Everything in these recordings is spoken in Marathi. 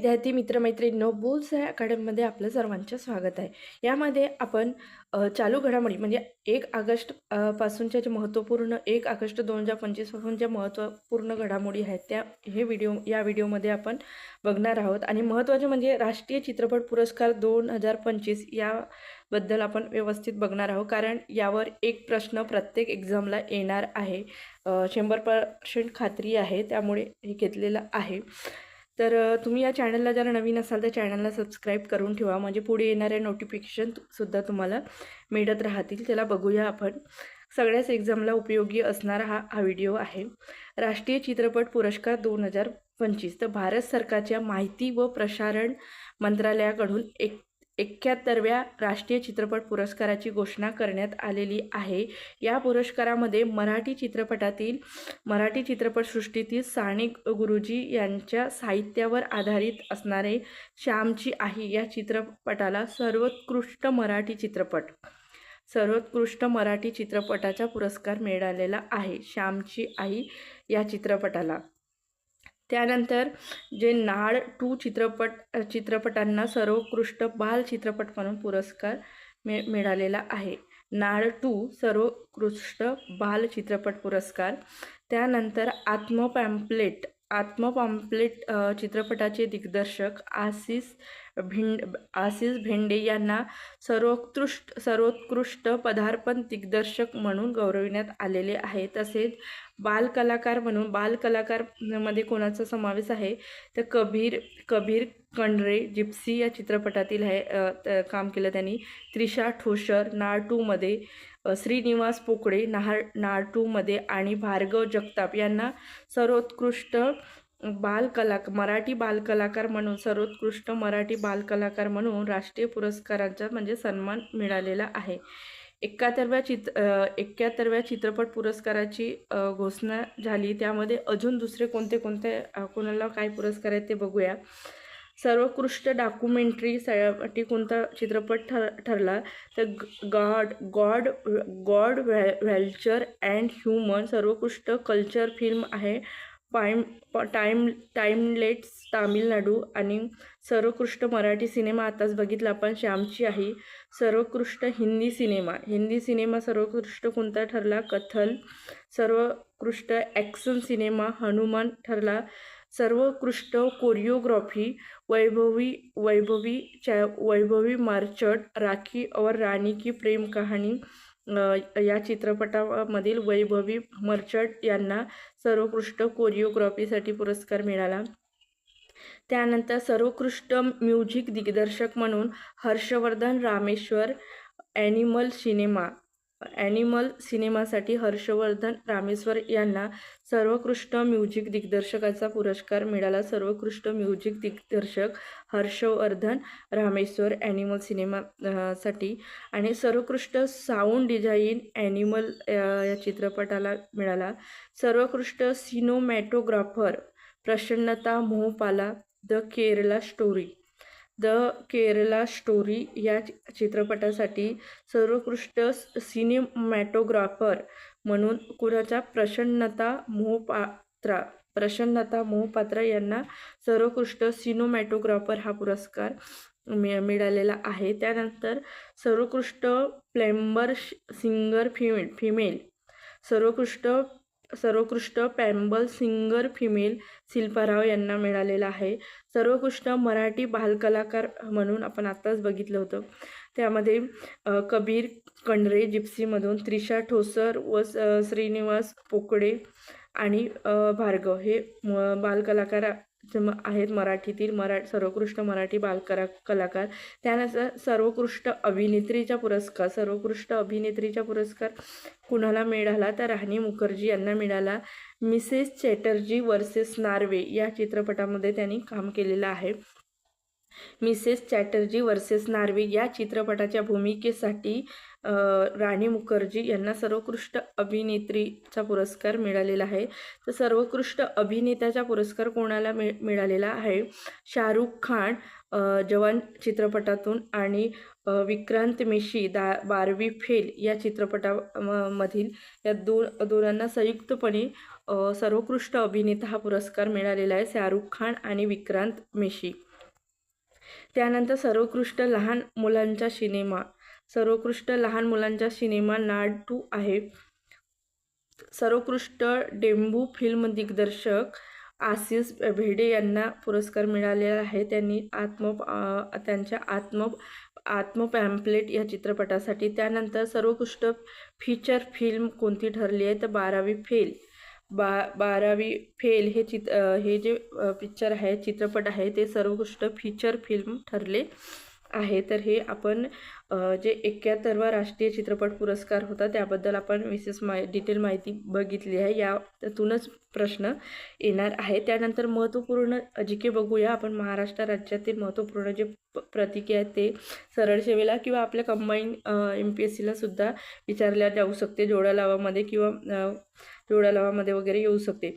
विद्यार्थी मित्रमैत्रिणींनो बोल्स या अकॅडमीमध्ये आपलं सर्वांचं स्वागत आहे. यामध्ये आपण चालू घडामोडी म्हणजे एक ऑगस्ट पासूनच्या जे महत्त्वपूर्ण एक ऑगस्ट दोन हजार पंचवीसपासून ज्या महत्त्वपूर्ण घडामोडी आहेत त्या हे व्हिडिओ या व्हिडिओमध्ये आपण बघणार आहोत. आणि महत्त्वाचे म्हणजे राष्ट्रीय चित्रपट पुरस्कार दोन हजार पंचवीस याबद्दल आपण व्यवस्थित बघणार आहोत. कारण यावर एक प्रश्न प्रत्येक एक्झामला येणार आहे. शंभर पर्सेंट खात्री आहे त्यामुळे हे घेतलेलं आहे. तर तुम्ही या चॅनलला जर नवीन असाल तर चॅनलला सबस्क्राईब करून ठेवा. म्हणजे पुढे येणाऱ्या नोटिफिकेशन सुद्धा तुम्हाला मिळत राहतील. त्याला बघूया आपण. सगळ्याच एक्झामला उपयोगी असणारा हा हा व्हिडिओ आहे. राष्ट्रीय चित्रपट पुरस्कार दोन हजार पंचवीस. तर भारत सरकारच्या माहिती व प्रसारण मंत्रालयाकडून एक एक्क्याहत्तरव्या राष्ट्रीय चित्रपट पुरस्काराची घोषणा करण्यात आलेली आहे. या पुरस्कारामध्ये मराठी चित्रपटातील मराठी चित्रपटसृष्टीतील साने गुरुजी यांच्या साहित्यावर आधारित असणारे श्यामची आई या चित्रपटाला सर्वोत्कृष्ट मराठी चित्रपट सर्वोत्कृष्ट मराठी चित्रपटाचा पुरस्कार मिळालेला आहे. श्यामची आई या चित्रपटाला त्यानंतर जे नाळ टू चित्रपट चित्रपटांना सर्वोत्कृष्ट बाल चित्रपट म्हणून पुरस्कार मिळ मिळालेला आहे. नाळ टू सर्वोत्कृष्ट बाल चित्रपट पुरस्कार. त्यानंतर आत्मपॅम्पलेट आत्मपॅम्पलेट चित्रपटाचे दिग्दर्शक आसिस भिंड आशिष भेंडे यांना सर्वोत्कृष्ट सर्वोत्कृष्ट पदार्पण दिग्दर्शक म्हणून गौरविण्यात आलेले आहे. तसेच बालकलाकार म्हणून बालकलाकारमध्ये कोणाचा समावेश आहे? तर कबीर कबीर कंडरे जिप्सी या चित्रपटातील आहे. त- काम केलं त्यांनी. त्रिशा ठोशर नाळ टूमध्ये श्रीनिवास पोकळे नाहार नाळ टूमध्ये आणि भार्गव जगताप यांना सर्वोत्कृष्ट बालकलाक मराठी बालकलाकार म्हणून सर्वोत्कृष्ट मराठी बालकलाकार म्हणून राष्ट्रीय पुरस्कारांचा म्हणजे सन्मान मिळालेला आहे. एकाहत्तरव्या चित एक्क्याहत्तरव्या चित्रपट पुरस्काराची घोषणा झाली. त्यामध्ये अजून दुसरे कोणते कोणते कोणाला काय पुरस्कार आहेत ते बघूया. सर्वोत्कृष्ट डॉक्युमेंटरीसाठी कोणता चित्रपट ठर ठरला? तर गॉड गॉड गॉड व्हॅ व्हॅल्चर अँड ह्युमन सर्वोत्कृष्ट कल्चर फिल्म आहे. पाईम टाईम टाईमलेट्स तामिळनाडू आणि सर्वोत्कृष्ट मराठी सिनेमा आताच बघितला. आपण श्यामची आई सर्वोत्कृष्ट हिंदी सिनेमा हिंदी सिनेमा सर्वोत्कृष्ट कोणता ठरला? कथल सर्वोत्कृष्ट ॲक्शन सिनेमा हनुमान ठरला. सर्वोत्कृष्ट कोरिओग्राफी वैभवी वैभवी च्या वैभवी मार्चट राखी और राणी की प्रेम कहाणी या चित्रपटामधील वैभवी मर्चट यांना सर्वोत्कृष्ट कोरिओग्राफीसाठी पुरस्कार मिळाला. त्यानंतर सर्वोत्कृष्ट म्युझिक दिग्दर्शक म्हणून Harshvardhan Rameshwar Animal cinema Animal सिनेमासाठी हर्षवर्धन रामेश्वर यांना सर्वोत्कृष्ट म्युझिक दिग्दर्शकाचा पुरस्कार मिळाला. सर्वोत्कृष्ट म्युझिक दिग्दर्शक हर्षवर्धन रामेश्वर ॲनिमल सिनेमा साठी आणि सर्वोत्कृष्ट साऊंड डिझाईन ॲनिमल या चित्रपटाला मिळाला. सर्वोत्कृष्ट cinematographer Prasannata Mohapala the Kerala story the Kerala story या चि- चित्रपटासाठी सर्वोत्कृष्ट सिनेमॅटोग्राफर म्हणून कुणाच्या प्रसन्नता मोहपात्रा प्रसन्नता मोहपात्रा यांना सर्वोत्कृष्ट सिनेमॅटोग्राफर हा पुरस्कार मि मिळालेला आहे. त्यानंतर सर्वोत्कृष्ट प्लेंबर सिंगर फिमेल फिमेल सर्वोत्कृष्ट सर्वोत्कृष्ट पॅम्बल सिंगर फिमेल शिल्पा राव यांना मिळालेला आहे. सर्वोत्कृष्ट मराठी बालकलाकार म्हणून आपण आत्ताच बघितलं होतं. त्यामध्ये कबीर कंडरे जिप्सीमधून त्रिशा ठोसर व स- श्रीनिवास पोकडे आणि भार्गव हे म बालकलाकार म- आहेत मराठीतील मरा सर्वोत्कृष्ट मराठी बालकला कलाकार. त्यानंतर सर्वोत्कृष्ट अभिनेत्रीचा पुरस्कार सर्वोत्कृष्ट अभिनेत्रीचा पुरस्कार कुणाला मिळाला? तर राणी मुखर्जी यांना मिळाला. मिसेस चॅटर्जी वर्सेस नार्वे या चित्रपटामध्ये त्यांनी काम केलेलं आहे. मिसेस चॅटर्जी वर्सेस नार्वे या चित्रपटाच्या भूमिकेसाठी राणी मुखर्जी यांना सर्वोत्कृष्ट अभिनेत्रीचा पुरस्कार मिळालेला आहे. तर सर्वोत्कृष्ट अभिनेत्याचा पुरस्कार कोणाला मिळ मिळालेला आहे? शाहरुख खान जवान चित्रपटातून आणि विक्रांत मेशी दा बारवी फेल या चित्रपटा म- मधील या दोन दोघांना संयुक्तपणे सर्वोत्कृष्ट अभिनेता हा पुरस्कार मिळालेला आहे शाहरुख खान आणि विक्रांत मेशी त्यानंतर सर्वोत्कृष्ट लहान मुलांचा सिनेमा सर्वोत्कृष्ट लहान मुलांचा सिनेमा नाडू आहे. सर्वोत्कृष्ट डेंबू फिल्म दिग्दर्शक आसिस भेडे यांना पुरस्कार मिळालेला आहे. त्यांनी आत्म त्यांच्या आत्म आत्म पॅम्पलेट या चित्रपटासाठी. त्यानंतर सर्वोत्कृष्ट फीचर फिल्म कोणती ठरली आहे? तर बारावी फेल बा बारावी फेल हे चित हे जे पिक्चर आहे चित्रपट आहे ते सर्वोत्कृष्ट फीचर फिल्म ठरले आहे. तर हे आपण जे एक्क्याहत्तरवा राष्ट्रीय चित्रपट पुरस्कार होता त्याबद्दल आपण विशेष माहि डिटेल माहिती बघितली आहे. यातूनच प्रश्न येणार आहे. त्यानंतर महत्त्वपूर्ण जी के बघूया. आपण महाराष्ट्र राज्यातील महत्त्वपूर्ण जे प प्रतीके आहेत ते सरळ सेवेला किंवा आपल्या कंबाईन एम पी एस सीला सुद्धा विचारल्या जाऊ शकते. जोड्या लावामध्ये किंवा जोड्या लावामध्ये वगैरे येऊ शकते.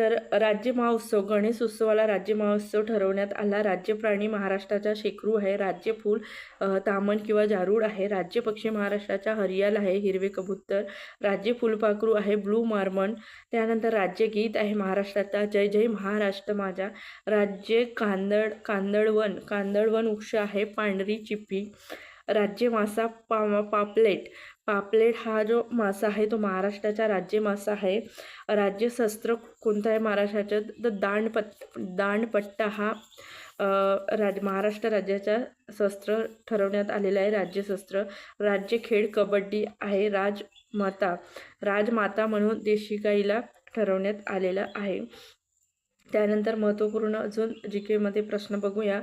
तर राज्य महोत्सव गणेश उत्सवाला राज्य महोत्सव ठरवण्यात आला. राज्य प्राणी महाराष्ट्राचा शेकरू आहे. राज्य फूल तामण किंवा जारूड आहे. राज्य पक्षी महाराष्ट्राचा हरियाल आहे हिरवे कबूतर. राज्य फुलपाखरू आहे ब्लू मार्मन त्यानंतर राज्य गीत आहे महाराष्ट्राचा. जय जय महाराष्ट्र माझा राज्य कांदळ कांदळवन कांदळवन वृक्ष आहे पांढरी चिप्पी राज्य मासा पा पापलेट. पापलेट हा जो मासा आहे तो महाराष्ट्राचा राज्य मासा आहे. राज्य शस्त्र कोणता आहे महाराष्ट्राचं तर दांडपट दांडपट्टा हा राज महाराष्ट्र राज्याचा शस्त्र ठरवण्यात आलेला आहे राज्यशस्त्र राज्य खेळ कबड्डी आहे राजमाता राजमाता म्हणून देशी गाईला ठरवण्यात आलेलं आहे. त्यानंतर महत्त्वपूर्ण अजून जी केमध्ये प्रश्न बघूया.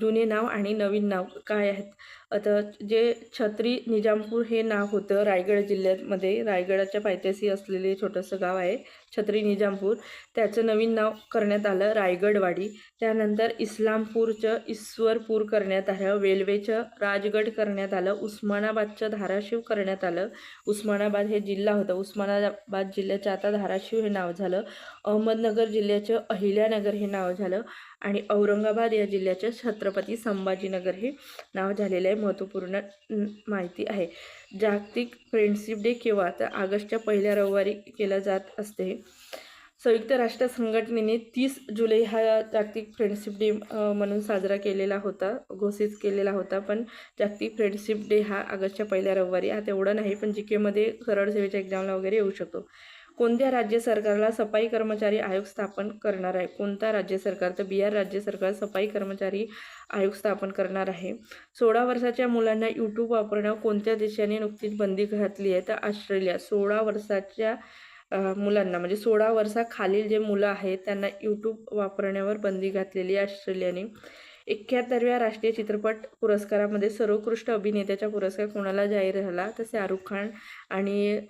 जुने नाव आणि नवीन नाव काय आहेत? आता जे छत्री निजामपूर हे नाव होतं रायगड जिल्ह्यामध्ये. रायगडाच्या पायथ्याशी असलेले छोटंसं गाव आहे. छत्री निजामपूर. त्याचं नवीन नाव करण्यात आलं रायगडवाडी. त्यानंतर इस्लामपूरचं ईश्वरपूर करण्यात आलं. वेल्वेचं राजगड करण्यात आलं. उस्मानाबादचं धाराशिव करण्यात आलं. उस्मानाबाद हे जिल्हा होतं. उस्मानाबाद जिल्ह्याचं आता धाराशिव हे नाव झालं. अहमदनगर जिल्ह्याचं अहिल्यानगर हे नाव झालं. आणि औरंगाबाद या जिल्ह्याचं छत्रपती संभाजीनगर हे नाव झालेलं आहे. महत्त्वपूर्ण माहिती आहे. जागतिक फ्रेंडशिप डे केव्हा तर ऑगस्टच्या पहिल्या रविवारी केला जात असते. संयुक्त राष्ट्र संघटनेने तीस जुलै हा जागतिक फ्रेंडशिप डे म्हणून साजरा केलेला होता घोषित केलेला होता. पण जागतिक फ्रेंडशिप डे हा ऑगस्टच्या पहिल्या रविवारी हा तेवढा नाही पण जी केमध्ये सरळ सेवेच्या एक्झामला वगैरे येऊ शकतो. कोणत्या राज्य सरकारला सफाई कर्मचारी आयोग स्थापन करणार आहे? कोणता राज्य सरकार? तर बिहार राज्य सरकार सफाई कर्मचारी आयोग स्थापन करणार आहे. सोळा वर्षाच्या मुलांना यूट्यूब वापरण्यावर कोणत्या देशाने नुकतीच बंदी घातली आहे? तर ऑस्ट्रेलिया सोळा वर्षाच्या मुलांना. म्हणजे सोळा वर्षाखालील जे मुलं आहेत त्यांना यूट्यूब वापरण्यावर बंदी घातलेली ऑस्ट्रेलियाने. एक्क्याहत्तरव्या राष्ट्रीय चित्रपट पुरस्कारामध्ये सर्वोत्कृष्ट अभिनेत्याचा पुरस्कार कोणाला जाहीर झाला? तर शाहरुख खान आणि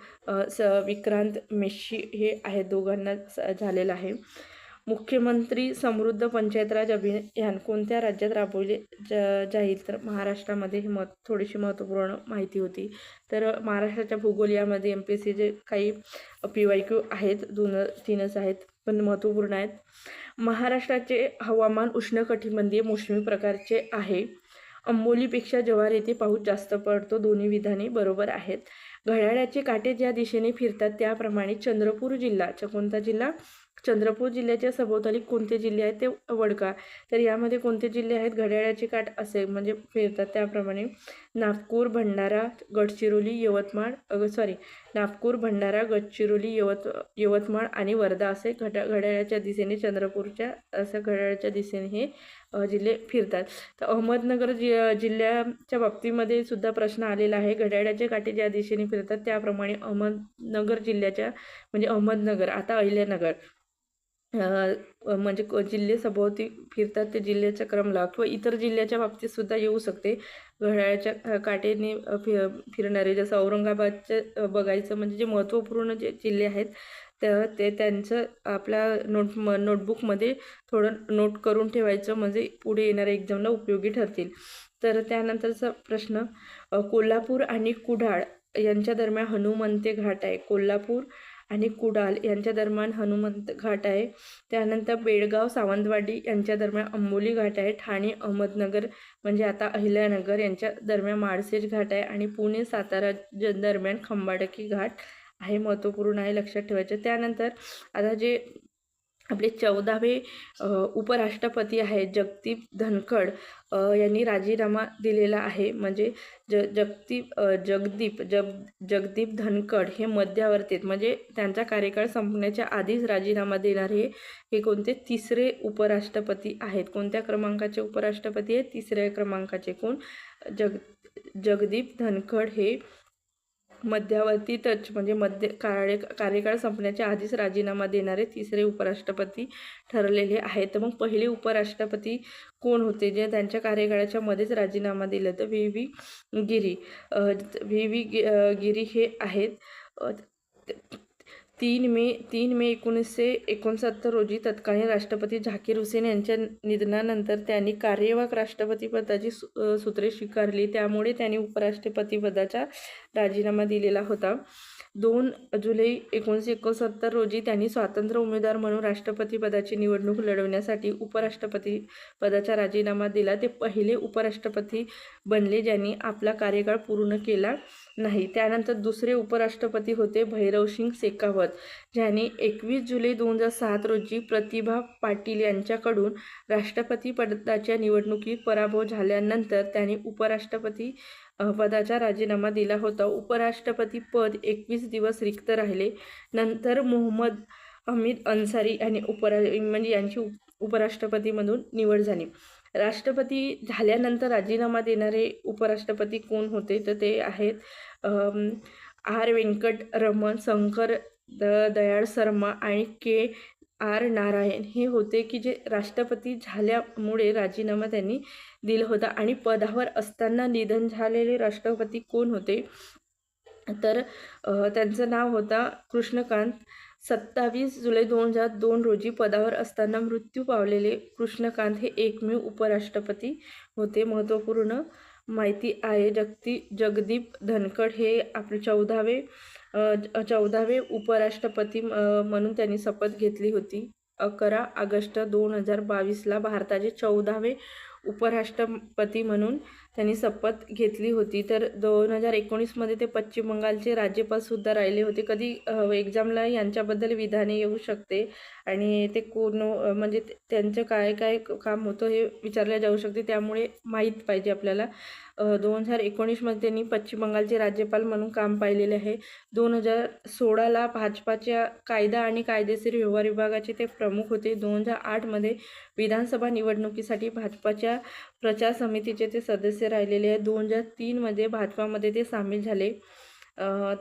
स विक्रांत मेशी हे आहेत. दोघांना स- झालेलं आहे. मुख्यमंत्री समृद्ध पंचायतराज अभियान कोणत्या राज्यात राबवले? ज जाईल? तर महाराष्ट्रामध्ये ही मत थोडीशी महत्त्वपूर्ण माहिती होती. तर महाराष्ट्राच्या भूगोल यामध्ये एम पी एस सीचे काही पी वाय क्यू आहेत दोन तीनच आहेत पण महत्त्वपूर्ण आहेत. महाराष्ट्राचे हवामान उष्णकटिबंधीय मोसमी प्रकारचे आहे. अंबोलीपेक्षा जव्हार येथे पाऊस जास्त पडतो दोन्ही विधाने बरोबर आहेत. घड्याळाचे काटे ज्या दिशेने फिरतात त्याप्रमाणे चंद्रपूर जिल्हा कोणता जिल्हा चंद्रपूर जिल्ह्याच्या सभोवताली कोणते जिल्हे आहेत ते वडका तर यामध्ये कोणते जिल्हे आहेत? घड्याळाचे काठ असे म्हणजे फिरतात त्याप्रमाणे. नागपूर भंडारा गडचिरोली यवतमाळ सॉरी नागपूर भंडारा गडचिरोली यवत यवतमाळ आणि वर्धा असे घड्या घड्याळाच्या दिशेने चंद्रपूरच्या असं घड्याळाच्या दिशेने हे जिल्हे फिरतात. तर अहमदनगर जि जिल्ह्याच्या बाबतीमध्ये सुद्धा प्रश्न आलेला आहे. घड्याळाचे काटे ज्या दिशेने फिरतात त्याप्रमाणे अहमदनगर जिल्ह्याच्या म्हणजे अहमदनगर आता अहिल्यानगर. म्हणजे क- जिल्हे सभोवती फिरतात ते जिल्ह्याचा क्रम लाव किंवा इतर जिल्ह्याच्या बाबतीत सुद्धा येऊ शकते. घड्याळाच्या काटेने फि फिरणारे जसं औरंगाबादचं बघायचं म्हणजे जे महत्त्वपूर्ण जे जिल्हे आहेत तर ते त्यांचं आपल्या नोट म नोटबुकमध्ये थोडं नोट करून ठेवायचं म्हणजे पुढे येणाऱ्या एक्झामला उपयोगी ठरतील. तर त्यानंतरचा प्रश्न कोल्हापूर आणि कुडाळ यांच्या दरम्यान हनुमंते घाट आहे. कोल्हापूर आणि कुडाल यांच्या दरम्यान हनुमंत घाट आहे. त्यानंतर बेळगाव सावंतवाडी यांच्या दरम्यान अंबोली घाट आहे. ठाणे अहमदनगर म्हणजे आता अहिल्यानगर यांच्या दरम्यान माळशेज घाट आहे. आणि पुणे सातारा दरम्यान खंबाटकी घाट आहे. महत्त्वपूर्ण आहे लक्षात ठेवायचं. त्यानंतर आता जे आपले चौदावे उपराष्ट्रपती आहेत जगदीप धनखड यांनी राजीनामा दिलेला आहे. म्हणजे ज जगदीप जगदीप जग जगदीप धनखड हे मध्यावर्तीत म्हणजे त्यांचा कार्यकाळ संपण्याच्या आधीच राजीनामा देणारे हे कोणते? तिसरे उपराष्ट्रपती आहेत. कोणत्या क्रमांकाचे उपराष्ट्रपती आहेत? तिसऱ्या क्रमांकाचे कोण? जग जगदीप धनखड हे मध्यावधी टच म्हणजे मध्य कार्य कार्यकाळ संपण्याच्या आधीच राजीनामा देणारे तिसरे उपराष्ट्रपती ठरलेले आहेत. तर मग पहिले उपराष्ट्रपती कोण होते? जे त्यांच्या कार्यकाळाच्या मध्येच राजीनामा दिला तर V. V. Giri. V. V. Giri हे आहेत. तीन मे तीन मे एकोणीसशे एकोणसत्तर रोजी तत्कालीन राष्ट्रपती झाकीर हुसेन यांच्या निधनानंतर त्यांनी कार्यवाहक राष्ट्रपती पदाची सु सूत्रे स्वीकारली. त्यामुळे त्यांनी उपराष्ट्रपती पदाचा राजीनामा दिलेला होता. दोन जुलै एकोणीसशे एकोणसत्तर रोजी त्यांनी स्वातंत्र्य उमेदवार म्हणून राष्ट्रपती पदाची निवडणूक लढवण्यासाठी उपराष्ट्रपती पदाचा राजीनामा दिला. ते पहिले उपराष्ट्रपती बनले ज्यांनी आपला कार्यकाळ पूर्ण केला. नाही. त्यानंतर दुसरे उपराष्ट्रपती होते भैरवसिंग शेखावत. ज्याने एकवीस जुलै दोन हजार सात रोजी प्रतिभा पाटील यांच्याकडून राष्ट्रपती पदाच्या निवडणुकीत पराभव झाल्यानंतर त्यांनी उपराष्ट्रपती पदाचा राजीनामा दिला होता. उपराष्ट्रपती पद एकवीस दिवस रिक्त राहिले. नंतर मोहम्मद हमीद अन्सारी आणि उपरा म्हणजे यांची उपराष्ट्रपतीमधून निवड झाली. राष्ट्रपती झाल्यानंतर राजीनामा देणारे उपराष्ट्रपती कोण होते? तर ते आहेत आर व्यंकट रमण शंकर द दयाळ शर्मा आणि के आर नारायण. हे होते की जे राष्ट्रपती झाल्यामुळे राजीनामा त्यांनी दिला होता आणि पदावर असताना निधन झालेले राष्ट्रपती कोण होते? तर त्यांचं नाव होता कृष्णकांत सत्तावीस जुलै दोन हजार दोन रोजी पदावर असताना मृत्यू पावलेले कृष्णकांत हे एकमेव उपराष्ट्रपती होते. महत्त्वपूर्ण माहिती आहे जगती जगदीप धनखड हे आपले चौदावे चौदावे उपराष्ट्रपती म्हणून त्यांनी शपथ घेतली होती. अकरा ऑगस्ट दोन हजार बावीसला भारताचे चौदावे उपराष्ट्रपती म्हणून त्यांनी शपथ घेतली होती. तर दोन हजार एकोणीसमध्ये ते पश्चिम बंगालचे राज्यपालसुद्धा राहिले होते. कधी एक्झामला यांच्याबद्दल विधाने येऊ शकते आणि ते कोण म्हणजे त्यांचं काय काय काम होतं हे विचारले जाऊ शकते. त्यामुळे माहीत पाहिजे आपल्याला. दोन हजार एकोणीसमध्ये त्यांनी पश्चिम बंगालचे राज्यपाल म्हणून काम पाहिलेले आहे. दोन हजार सोळाला भाजपाच्या कायदा आणि कायदेशीर व्यवहार विभागाचे ते प्रमुख होते. दोन हजार आठमध्ये विधानसभा निवडणुकीसाठी भाजपाच्या प्रचार समितीचे ते सदस्य राहिलेले आहेत दोन हजार तीनमध्ये भाजपामध्ये ते सामील झाले.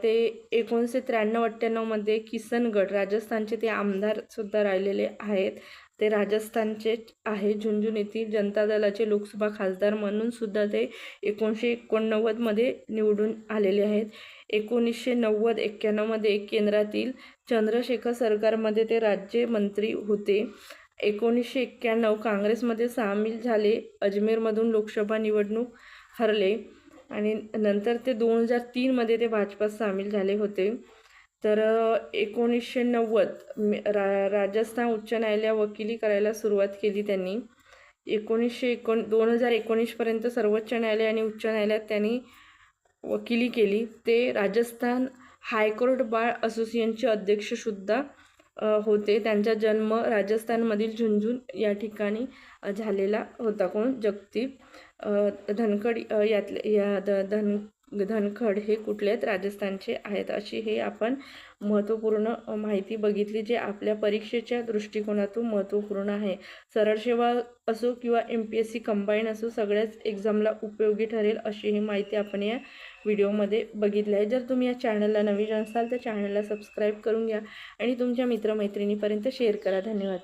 ते एकोणीसशे त्र्याण्णव अठ्ठ्याण्णवमध्ये किसनगड राजस्थानचे ते आमदारसुद्धा राहिलेले आहेत. ते राजस्थानचे आहे झुंझुन येथील जनता दलाचे लोकसभा खासदार म्हणून सुद्धा ते एकोणीसशे एकोणनव्वदमध्ये निवडून आलेले आहेत. एकोणीसशे नव्वद एक्क्याण्णवमध्ये केंद्रातील चंद्रशेखर सरकारमध्ये ते राज्यमंत्री होते. एकोणीसशे एक्क्याण्णव काँग्रेसमध्ये सामील झाले. अजमेरमधून लोकसभा निवडणूक हरले आणि नंतर ते दोन हजार तीनमध्ये ते भाजपात सामील झाले होते. तर एकोणीसशे नव्वद मे- रा राजस्थान उच्च न्यायालय वकिली करायला सुरुवात केली त्यांनी. एकोणीसशे एकोण दोन हजार एकोणीसपर्यंत सर्वोच्च न्यायालय आणि उच्च न्यायालयात त्यांनी वकिली केली. ते राजस्थान हायकोर्ट बाळ असोसिएशनचे अध्यक्षसुद्धा होते. त्यांचा जन्म राजस्थानमधील झुंझुन या ठिकाणी झालेला होता. कोण? जगदीप धनकड यातले या द धन धनखड हे कुठले आहेत राजस्थानचे आहेत अशी हे आपण महत्त्वपूर्ण माहिती बघितली जे आपल्या परीक्षेच्या दृष्टिकोनातून महत्त्वपूर्ण आहे. सरळ सेवा असो किंवा M P S C combine असो सगळ्याच एक्झामला उपयोगी ठरेल अशी ही माहिती आपण या व्हिडिओमध्ये बघितली आहे. जर तुम्ही या चॅनलला नवीन असाल तर चॅनलला सबस्क्राईब करून घ्या आणि तुमच्या मित्रमैत्रिणीपर्यंत शेअर करा. धन्यवाद.